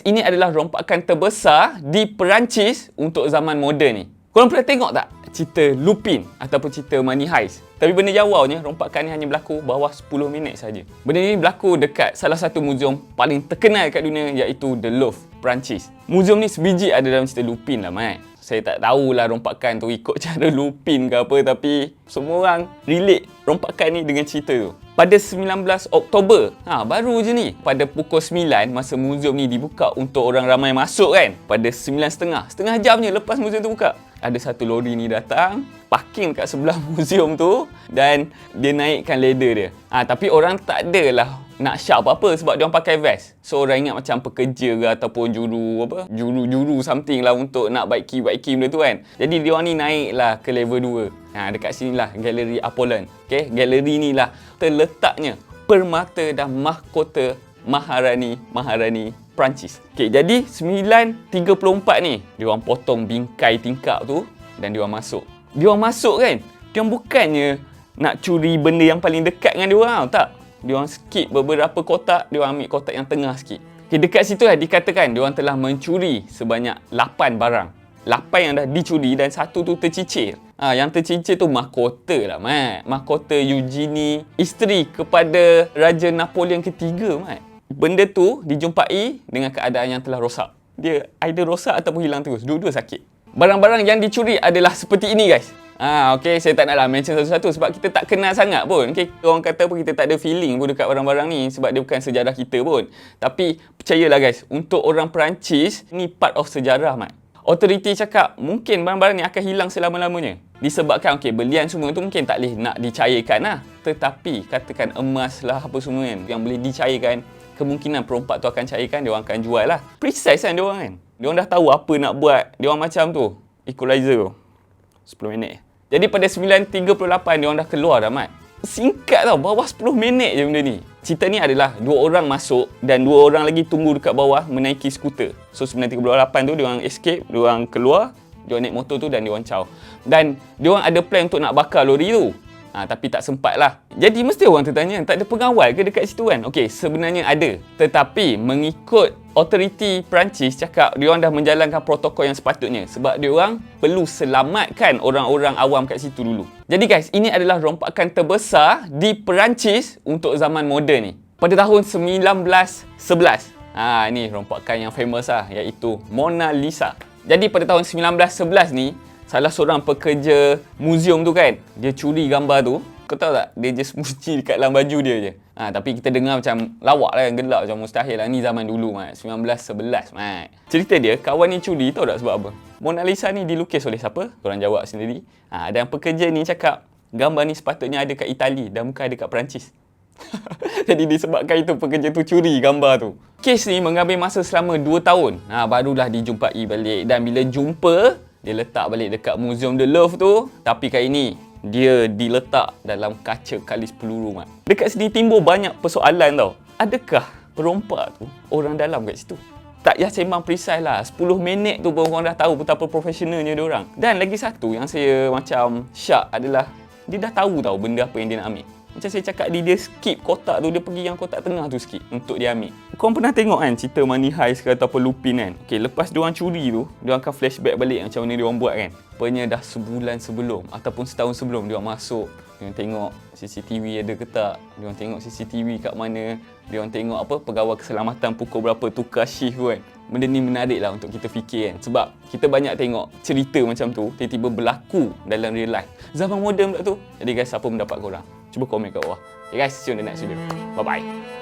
Ini adalah rompakan terbesar di Perancis untuk zaman moden ni. Korang pernah tengok tak cerita Lupin ataupun cerita Money Heist? Tapi benda jawabnya, rompakan ni hanya berlaku bawah 10 minit saja. Benda ni berlaku dekat salah satu muzium paling terkenal kat dunia iaitu The Louvre, Perancis. Muzium ni sebiji ada dalam cerita Lupin lah, Mat. Saya tak tahulah rompakan tu ikut cara Lupin ke apa tapi semua orang relate rompakan ni dengan cerita tu. Pada 19 Oktober, ha, baru je ni, pada pukul 9 masa muzium ni dibuka untuk orang ramai masuk kan. Pada 9.30, setengah jam je lepas muzium tu buka. Ada satu lori ni datang, parking kat sebelah muzium tu dan dia naikkan ladder dia. Ha, tapi orang tak adalah nak syak apa-apa sebab dia orang pakai vest. So orang ingat macam pekerja ke ataupun juru apa? Juru-juru something lah untuk nak baiki-baiki benda tu kan. Jadi dia orang ni naiklah ke level 2. Ha, dekat sini lah galeri Apollon. Okay, galeri ni lah terletaknya permata dan mahkota Maharani Maharani Perancis. Okay, jadi 9.34 ni dia orang potong bingkai tingkap tu dan dia orang masuk. Dia orang masuk kan? Dia orang bukannya nak curi benda yang paling dekat dengan dia orang tau, tak? dia orang skip beberapa kotak, dia orang ambil kotak yang tengah sikit. Okay, dekat situ lah dikatakan dia orang telah mencuri sebanyak 8 barang. 8 yang dah dicuri dan satu tu tercicir. Ha, yang tercicir tu mahkota lah, Mat. Mahkota Eugenie, isteri kepada Raja Napoleon ketiga, Mat. Benda tu dijumpai dengan keadaan yang telah rosak. Dia either rosak ataupun hilang terus. Dua-dua sakit. Barang-barang yang dicuri adalah seperti ini, guys. Ah, okay, saya tak naklah mention satu-satu sebab kita tak kenal sangat pun. Okay, orang kata pun kita tak ada feeling pun dekat barang-barang ni sebab dia bukan sejarah kita pun. Tapi percayalah guys, untuk orang Perancis, ni part of sejarah mat. Authority cakap mungkin barang-barang ni akan hilang selama-lamanya. Disebabkan okay, belian semua tu mungkin tak boleh nak dicairkan lah. Tetapi katakan emas lah apa semua kan yang boleh dicairkan, kemungkinan perompak tu akan cairkan, dia orang akan jual lah. Precise kan dia orang kan. Dia orang dah tahu apa nak buat. Dia orang macam tu. Equalizer tu. 10 minit. Jadi pada 9.38 dia orang dah keluar dah mat. Singkat tau, bawah 10 minit je benda ni. Cerita ni adalah dua orang masuk dan dua orang lagi tunggu dekat bawah menaiki skuter. So 9.38 tu dia orang escape, dia orang keluar, dia naik motor tu dan dia orang caw. Dan dia orang ada plan untuk nak bakar lori tu. Ha, tapi tak sempat lah. Jadi mesti orang tertanya, tak ada pengawal ke dekat situ kan? Okey, sebenarnya ada. Tetapi mengikut authority Perancis cakap dia orang dah menjalankan protokol yang sepatutnya sebab dia orang perlu selamatkan orang-orang awam kat situ dulu. Jadi guys, ini adalah rompakan terbesar di Perancis untuk zaman moden ni. Pada tahun 1911. Ha, ini rompakan yang famous lah iaitu Mona Lisa. Jadi pada tahun 1911 ni, salah seorang pekerja muzium tu kan, dia curi gambar tu. Kau tahu tak? Dia just muci dekat dalam baju dia je. Ha, tapi kita dengar macam lawak lah, gelap macam mustahil lah. Ni zaman dulu, mat. 1911, mat. Cerita dia, kawan ni curi, tahu tak sebab apa? Mona Lisa ni dilukis oleh siapa? Korang jawab sendiri. Ha, dan pekerja ni cakap, gambar ni sepatutnya ada kat Itali dan bukan ada kat Perancis. Jadi disebabkan itu pekerja tu curi gambar tu. Kes ni mengambil masa selama 2 tahun. Ha, barulah dijumpai balik. Dan bila jumpa, dia letak balik dekat Museum The Louvre tu tapi kali ni dia diletak dalam kaca kalis peluru mat. Dekat sini timbul banyak persoalan tau. Adakah perompak tu orang dalam kat situ? Tak payah sembang precise lah. 10 minit tu pun orang dah tahu betapa profesionalnya dia orang. Dan lagi satu yang saya macam syak adalah dia dah tahu tau benda apa yang dia nak ambil. Macam saya cakap dia, dia skip kotak tu, dia pergi yang kotak tengah tu sikit untuk dia ambil. Kau pernah tengok kan cerita Money Heist ke ataupun Lupin kan? Okay, lepas dia orang curi tu, dia akan flashback balik macam mana dia orang buat kan? Rupanya dah sebulan sebelum ataupun setahun sebelum dia orang masuk, dia orang tengok CCTV ada ke tak, dia orang tengok CCTV kat mana, dia orang tengok apa pegawai keselamatan pukul berapa tukar shift kan. Benda ni menarik lah untuk kita fikir kan. Sebab kita banyak tengok cerita macam tu, tiba-tiba berlaku dalam real life. Zaman moden pula tu. Jadi guys, siapa mendapat korang? Cuba komen kat bawah. Okay guys, see you in the next video. Bye-bye.